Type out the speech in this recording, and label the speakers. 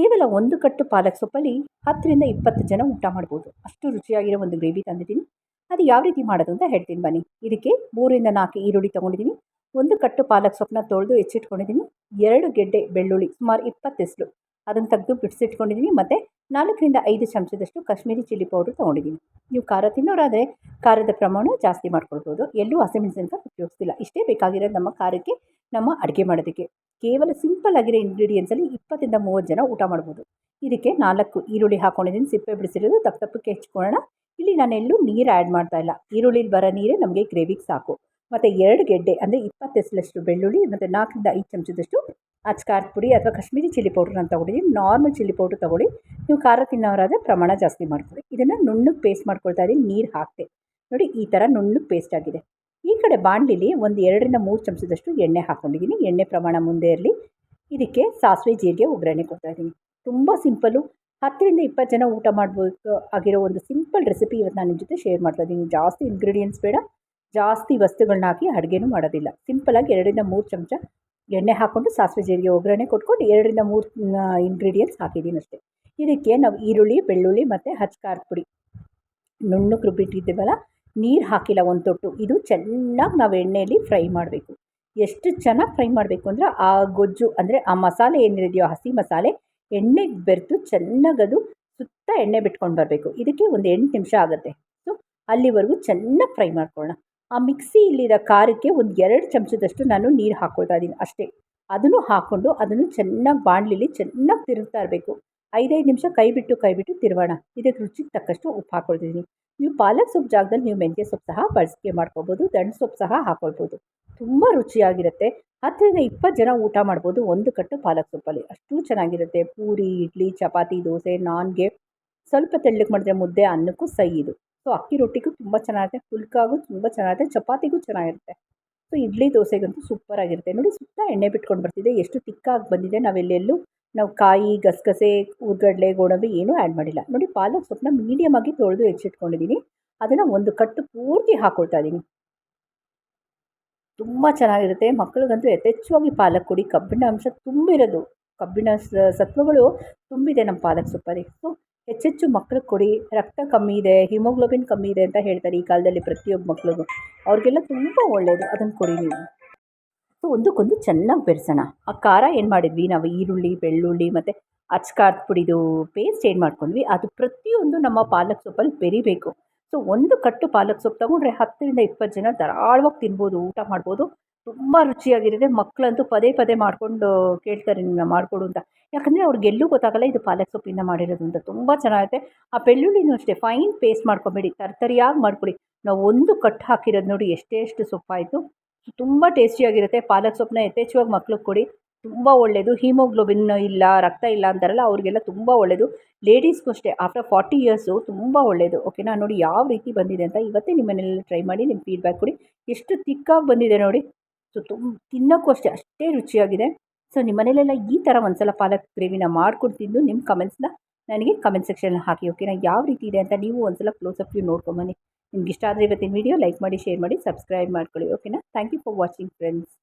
Speaker 1: ಕೇವಲ ಒಂದು ಕಟ್ಟು ಪಾಲಕ್ ಸೊಪ್ಪಲ್ಲಿ ಹತ್ತರಿಂದ ಇಪ್ಪತ್ತು ಜನ ಊಟ ಮಾಡ್ಬೋದು. ಅಷ್ಟು ರುಚಿಯಾಗಿರೋ ಒಂದು ಗ್ರೇವಿ ತಂದಿದ್ದೀನಿ. ಅದು ಯಾವ ರೀತಿ ಮಾಡೋದು ಅಂತ ಹೇಳ್ತೀನಿ ಬನ್ನಿ. ಇದಕ್ಕೆ ಮೂರಿಂದ ನಾಲ್ಕು ಈರುಳ್ಳಿ ತೊಗೊಂಡಿದ್ದೀನಿ. ಒಂದು ಕಟ್ಟು ಪಾಲಕ್ ಸೊಪ್ಪನ್ನ ತೊಳೆದು ಹೆಚ್ಚಿಟ್ಕೊಂಡಿದ್ದೀನಿ. ಎರಡು ಗೆಡ್ಡೆ ಬೆಳ್ಳುಳ್ಳಿ, ಸುಮಾರು ಇಪ್ಪತ್ತೆಸ್ಲು ಅದನ್ನು ತೆಗೆದು ಬಿಡಿಸಿಟ್ಕೊಂಡಿದ್ದೀನಿ ಮತ್ತು ನಾಲ್ಕರಿಂದ ಐದು ಚಮಚದಷ್ಟು ಕಾಶ್ಮೀರಿ ಚಿಲ್ಲಿ ಪೌಡ್ರ್ ತೊಗೊಂಡಿದ್ದೀನಿ ನೀವು ಖಾರ ತಿನ್ನೋರಾದರೆ ಖಾರದ ಪ್ರಮಾಣ ಜಾಸ್ತಿ ಮಾಡ್ಕೊಳ್ಬೋದು. ಎಲ್ಲೂ ಹಸಿಮೆಣಸಿನಕಾಯಿ ಉಪಯೋಗಿಸ್ತಿಲ್ಲ. ಇಷ್ಟೇ ಬೇಕಾಗಿರೋದು ನಮ್ಮ ಖಾರಕ್ಕೆ ನಮ್ಮ ಅಡುಗೆ ಮಾಡೋದಕ್ಕೆ. ಕೇವಲ ಸಿಂಪಲ್ ಆಗಿರೋ ಇಂಗ್ರೀಡಿಯೆಂಟ್ಸಲ್ಲಿ ಇಪ್ಪತ್ತರಿಂದ ಮೂವತ್ತು ಜನ ಊಟ ಮಾಡ್ಬೋದು. ಇದಕ್ಕೆ ನಾಲ್ಕು ಈರುಳ್ಳಿ ಹಾಕೊಂಡಿದ್ದೀನಿ ಸಿಪ್ಪೆ ಬಿಡಿಸಿರೋದು. ತಪ್ಪು ತಪ್ಪಕ್ಕೆ ಹೆಚ್ಕೊಳ್ಳೋಣ. ಇಲ್ಲಿ ನಾನು ಎಲ್ಲೂ ನೀರು ಆ್ಯಡ್ ಮಾಡ್ತಾ ಇಲ್ಲ. ಈರುಳ್ಳಿಲಿ ಬರೋ ನೀರೇ ನಮಗೆ ಗ್ರೇವಿಗೆ ಸಾಕು. ಮತ್ತು ಎರಡು ಗೆಡ್ಡೆ ಅಂದರೆ ಇಪ್ಪತ್ತೆಸ್ಲಷ್ಟು ಬೆಳ್ಳುಳ್ಳಿ ಮತ್ತು ನಾಲ್ಕರಿಂದ ಐದು ಚಮಚದಷ್ಟು ಅಚ್ಕಾರದ ಪುಡಿ ಅಥವಾ ಕಾಶ್ಮೀರಿ ಚಿಲ್ಲಿ ಪೌಡ್ರ್ ನಾನು ತೊಗೊಂಡಿದ್ದೀನಿ ನಾರ್ಮಲ್ ಚಿಲ್ಲಿ ಪೌಡ್ರ್ ತೊಗೊಳ್ಳಿ. ನೀವು ಖಾರ ತಿನ್ನೋರಾದರೆ ಪ್ರಮಾಣ ಜಾಸ್ತಿ ಮಾಡ್ಕೊಳ್ಳಿ. ಇದನ್ನು ನುಣ್ಣಗೆ ಪೇಸ್ಟ್ ಮಾಡ್ಕೊಳ್ತಾ ಇದ್ದೀನಿ ನೀರು ಹಾಕ್ತೆ. ನೋಡಿ, ಈ ಥರ ನುಣ್ಣಗೆ ಪೇಸ್ಟ್ ಆಗಿದೆ. ಈ ಕಡೆ ಬಾಣಲಿಲಿ ಒಂದು ಎರಡರಿಂದ ಮೂರು ಚಮಚದಷ್ಟು ಎಣ್ಣೆ ಹಾಕ್ಕೊಂಡಿದ್ದೀನಿ ಎಣ್ಣೆ ಪ್ರಮಾಣ ಮುಂದೆ ಇರಲಿ. ಇದಕ್ಕೆ ಸಾಸಿವೆ, ಜೀರಿಗೆ, ಒಗ್ಗರಣೆ ಕೊಡ್ತಾ ಇದ್ದೀನಿ. ತುಂಬ ಸಿಂಪಲ್ಲು. ಹತ್ತರಿಂದ ಇಪ್ಪತ್ತು ಜನ ಊಟ ಮಾಡ್ಬೋದು ಆಗಿರೋ ಒಂದು ಸಿಂಪಲ್ ರೆಸಿಪಿ ಇವತ್ತು ನಾನು ನಿಮ್ಮ ಜೊತೆ ಶೇರ್ ಮಾಡ್ತಾ ಇದ್ದೀನಿ. ಜಾಸ್ತಿ ಇಂಗ್ರೀಡಿಯೆಂಟ್ಸ್ ಬೇಡ. ಜಾಸ್ತಿ ವಸ್ತುಗಳನ್ನ ಹಾಕಿ ಅಡುಗೆನೂ ಮಾಡೋದಿಲ್ಲ. ಸಿಂಪಲಾಗಿ ಎರಡರಿಂದ ಮೂರು ಚಮಚ ಎಣ್ಣೆ ಹಾಕ್ಕೊಂಡು ಸಾಸಿವೆ ಜೀರಿಗೆ ಒಗ್ಗರಣೆ ಕೊಟ್ಕೊಂಡು ಎರಡರಿಂದ ಮೂರು ಇಂಗ್ರೀಡಿಯೆಂಟ್ಸ್ ಹಾಕಿದ್ದೀನಿ ಅಷ್ಟೇ. ಇದಕ್ಕೆ ನಾವು ಈರುಳ್ಳಿ, ಬೆಳ್ಳುಳ್ಳಿ ಮತ್ತು ಹಚ್ಕಾರದ ಪುಡಿ. ನುಣ್ಣು ರುಬ್ಬಿಟ್ಟಿದ್ದೀವಲ್ಲ, ನೀರು ಹಾಕಿಲ್ಲ ಒಂದು ತೊಟ್ಟು. ಇದು ಚೆನ್ನಾಗಿ ನಾವು ಎಣ್ಣೆಯಲ್ಲಿ ಫ್ರೈ ಮಾಡಬೇಕು. ಎಷ್ಟು ಚೆನ್ನಾಗಿ ಫ್ರೈ ಮಾಡಬೇಕು ಅಂದರೆ ಆ ಗೊಜ್ಜು, ಅಂದರೆ ಆ ಮಸಾಲೆ ಏನಿದೆಯೋ, ಹಸಿ ಮಸಾಲೆ ಎಣ್ಣೆಗೆ ಬೆರೆತು ಚೆನ್ನಾಗದು ಸುತ್ತ ಎಣ್ಣೆ ಬಿಟ್ಕೊಂಡು ಬರಬೇಕು. ಇದಕ್ಕೆ ಒಂದು ಎಂಟು ನಿಮಿಷ ಆಗುತ್ತೆ. ಸೊ ಅಲ್ಲಿವರೆಗೂ ಚೆನ್ನಾಗಿ ಫ್ರೈ ಮಾಡ್ಕೊಳ್ಳೋಣ. ಆ ಮಿಕ್ಸಿಯಲ್ಲಿರೋ ಖಾರಕ್ಕೆ ಒಂದು ಎರಡು ಚಮಚದಷ್ಟು ನಾನು ನೀರು ಹಾಕ್ಕೊಳ್ತಾ ಇದ್ದೀನಿ ಅಷ್ಟೇ. ಅದನ್ನು ಹಾಕ್ಕೊಂಡು ಅದನ್ನು ಚೆನ್ನಾಗಿ ಬಾಣಲಿಲಿ ಚೆನ್ನಾಗಿ ತಿರುಗ್ತಾ ಇರಬೇಕು. ಐದೈದು ನಿಮಿಷ ಕೈ ಬಿಟ್ಟು ಕೈ ಬಿಟ್ಟು ತಿರುಗೋಣ. ಇದಕ್ಕೆ ರುಚಿಗೆ ತಕ್ಕಷ್ಟು ಉಪ್ಪು ಹಾಕ್ಕೊಳ್ತಿದ್ದೀನಿ ನೀವು ಪಾಲಕ್ ಸೊಪ್ಪು ಜಾಗದಲ್ಲಿ ನೀವು ಮೆಂತ್ಯ ಸೊಪ್ಪು ಸಹ ಬಳಸಿಕೆ ಮಾಡ್ಕೋಬೋದು ದಂಡು ಸೊಪ್ಪು ಸಹ ಹಾಕ್ಕೊಳ್ಬೋದು ತುಂಬ ರುಚಿಯಾಗಿರುತ್ತೆ. ಹತ್ತರಿಂದ ಇಪ್ಪತ್ತು ಜನ ಊಟ ಮಾಡ್ಬೋದು ಒಂದು ಕಟ್ಟು ಪಾಲಕ್ ಸೊಪ್ಪಲ್ಲಿ. ಅಷ್ಟು ಚೆನ್ನಾಗಿರುತ್ತೆ. ಪೂರಿ, ಇಡ್ಲಿ, ಚಪಾತಿ, ದೋಸೆ, ನಾನ್ಗೆ. ಸ್ವಲ್ಪ ತೆಳ್ಳಗೆ ಮಾಡಿದ್ರೆ ಮುದ್ದೆ ಅನ್ನಕ್ಕೂ ಸೈ ಇದು. ಸೊ ಅಕ್ಕಿ ರೊಟ್ಟಿಗೂ ತುಂಬ ಚೆನ್ನಾಗಿರುತ್ತೆ ಪುಲ್ಕಾಗೂ ತುಂಬ ಚೆನ್ನಾಗಿರುತ್ತೆ ಚಪಾತಿಗೂ ಚೆನ್ನಾಗಿರುತ್ತೆ. ಸೊ ಇಡ್ಲಿ ದೋಸೆಗಂತೂ ಸೂಪರಾಗಿರುತ್ತೆ ನೋಡಿ, ಸುತ್ತ ಎಣ್ಣೆ ಬಿಟ್ಕೊಂಡು ಬರ್ತಿದೆ. ಎಷ್ಟು ತಿಕ್ಕಾಗಿ ಬಂದಿದೆ. ನಾವೆಲ್ಲೆಲ್ಲೂ ನಾವು ಕಾಯಿ, ಗಸಗಸೆ ಉರ್ಗಡ್ಲೆ ಗೋಡಂಬಿ ಏನೂ ಆ್ಯಡ್ ಮಾಡಿಲ್ಲ. ನೋಡಿ, ಪಾಲಕ್ ಸೊಪ್ಪನ್ನ ಮೀಡಿಯಮ್ ಆಗಿ ತೊಳೆದು ಹೆಚ್ಚಿಟ್ಕೊಂಡಿದ್ದೀನಿ ಅದನ್ನು ಒಂದು ಕಟ್ಟು ಪೂರ್ತಿ ಹಾಕ್ಕೊಳ್ತಾ ಇದ್ದೀನಿ ತುಂಬ ಚೆನ್ನಾಗಿರುತ್ತೆ. ಮಕ್ಕಳಿಗಂತೂ ಯಥೇಚ್ಛವಾಗಿ ಪಾಲಕ್ ಕೊಡಿ. ಕಬ್ಬಿಣ ಅಂಶ ತುಂಬಿರೋದು. ಕಬ್ಬಿಣ ಸತ್ವಗಳು ತುಂಬಿದೆ ನಮ್ಮ ಪಾಲಕ್ ಸೊಪ್ಪಲ್ಲಿ. ಸೊ ಹೆಚ್ಚೆಚ್ಚು ಮಕ್ಳಿಗೆ ಕೊಡಿ, ರಕ್ತ ಕಮ್ಮಿ ಇದೆ, ಹಿಮೋಗ್ಲೋಬಿನ್ ಕಮ್ಮಿ ಇದೆ ಅಂತ ಹೇಳ್ತಾರೆ ಈ ಕಾಲದಲ್ಲಿ ಪ್ರತಿಯೊಬ್ಬ ಮಕ್ಳಿಗೂ. ಅವ್ರಿಗೆಲ್ಲ ತುಂಬ ಒಳ್ಳೆಯದು ಅದನ್ನು ಕೊಡಿ ನೀವು. ಸೊ, ಒಂದಕ್ಕೊಂದು ಚೆನ್ನಾಗಿ ಬೆರೆಸೋಣ. ಆ ಖಾರ ಏನು ಮಾಡಿದ್ವಿ? ನಾವು ಈರುಳ್ಳಿ, ಬೆಳ್ಳುಳ್ಳಿ ಮತ್ತು ಅಚ್ಕಾರದ ಪುಡಿದು ಪೇಸ್ಟ್ ಏನು ಮಾಡ್ಕೊಂಡ್ವಿ? ಅದು ಪ್ರತಿಯೊಂದು ನಮ್ಮ ಪಾಲಕ್ ಸೊಪ್ಪಲ್ಲಿ ಬೆರಿಬೇಕು. ಸೊ, ಒಂದು ಕಟ್ಟು ಪಾಲಕ್ ಸೊಪ್ಪು ತಗೊಂಡ್ರೆ ಹತ್ತರಿಂದ ಇಪ್ಪತ್ತು ಜನ ಧಾರಾಳವಾಗಿ ತಿನ್ಬೋದು, ಊಟ ಮಾಡ್ಬೋದು. ತುಂಬ ರುಚಿಯಾಗಿರುತ್ತೆ. ಮಕ್ಕಳಂತೂ ಪದೇ ಪದೇ ಮಾಡಿಕೊಂಡು ಕೇಳ್ತಾರೆ ನಿಮ್ಮನ್ನ ಮಾಡಿಕೊಡು ಅಂತ. ಯಾಕಂದರೆ ಅವ್ರಿಗೆ ಎಲ್ಲೂ ಗೊತ್ತಾಗಲ್ಲ ಇದು ಪಾಲಕ್ ಸೊಪ್ಪಿಂದ ಮಾಡಿರೋದು ಅಂತ. ತುಂಬ ಚೆನ್ನಾಗಿರುತ್ತೆ ಆ ಬೆಳ್ಳುಳ್ಳಿನೂ ಅಷ್ಟೇ ಫೈನ್ ಪೇಸ್ಟ್ ಮಾಡ್ಕೊಬೇಡಿ, ತರ್ತರಿಯಾಗಿ ಮಾಡ್ಕೊಳ್ಳಿ ನಾವು ಒಂದು ಕಟ್ ಹಾಕಿರೋದು ನೋಡಿ ಎಷ್ಟೇ ಎಷ್ಟು ಸೊಪ್ಪಾಯಿತು. ತುಂಬ ಟೇಸ್ಟಿಯಾಗಿರುತ್ತೆ, ಪಾಲಕ್ ಸೊಪ್ಪನ್ನ ಯಥೇಚ್ಛವಾಗಿ ಮಕ್ಳಿಗೆ ಕೊಡಿ. ತುಂಬ ಒಳ್ಳೆಯದು ಹೀಮೋಗ್ಲೋಬಿನ್ ಇಲ್ಲ, ರಕ್ತ ಇಲ್ಲ ಅಂತಾರಲ್ಲ, ಅವ್ರಿಗೆಲ್ಲ ತುಂಬ ಒಳ್ಳೆಯದು ಲೇಡೀಸ್ಗೂ ಅಷ್ಟೇ, ಆಫ್ಟರ್ ಫಾರ್ಟಿ ಇಯರ್ಸು ತುಂಬ ಒಳ್ಳೆಯದು ಓಕೆನಾ? ನೋಡಿ ಯಾವ ರೀತಿ ಬಂದಿದೆ ಅಂತ ಇವತ್ತೇ ನಿಮ್ಮ ಮನೇಲಿ ಟ್ರೈ ಮಾಡಿ ನಿಮ್ಮ ಫೀಡ್ಬ್ಯಾಕ್ ಕೊಡಿ. ಎಷ್ಟು ತಿಕ್ಕಾಗಿ ಬಂದಿದೆ ನೋಡಿ. ಸೊ ತುಂಬ ತಿನ್ನೋಕ್ಕೂ ಅಷ್ಟೇ ಅಷ್ಟೇ ರುಚಿಯಾಗಿದೆ. ಸೊ ನಿಮ್ಮ ಮನೇಲೆಲ್ಲ ಈ ಥರ ಒಂದ್ಸಲ ಪಾಲಕ್ ಗ್ರೇವಿನ ಮಾಡ್ಕೊಂಡು ತಿಂದು ನಿಮ್ಮ ಕಮೆಂಟ್ಸ್ನ ನನಗೆ ಕಮೆಂಟ್ ಸೆಕ್ಷನ್ ಹಾಕಿ ಓಕೆನಾ ಯಾವ ರೀತಿ ಇದೆ ಅಂತ ನೀವು ಒಂದ್ಸಲ ಅಪ್ ವ್ಯೂ ನೋಡ್ಕೊಂಬನ್ನಿ ನಿಮ್ಗೆ ಇಷ್ಟ ಆದರೆ ಇವತ್ತಿನ ವೀಡಿಯೋ ಲೈಕ್ ಮಾಡಿ ಶೇರ್ ಮಾಡಿ ಸಬ್ಸ್ಕ್ರೈಬ್ ಮಾಡ್ಕೊಳ್ಳಿ ಓಕೆನಾ thank you for watching friends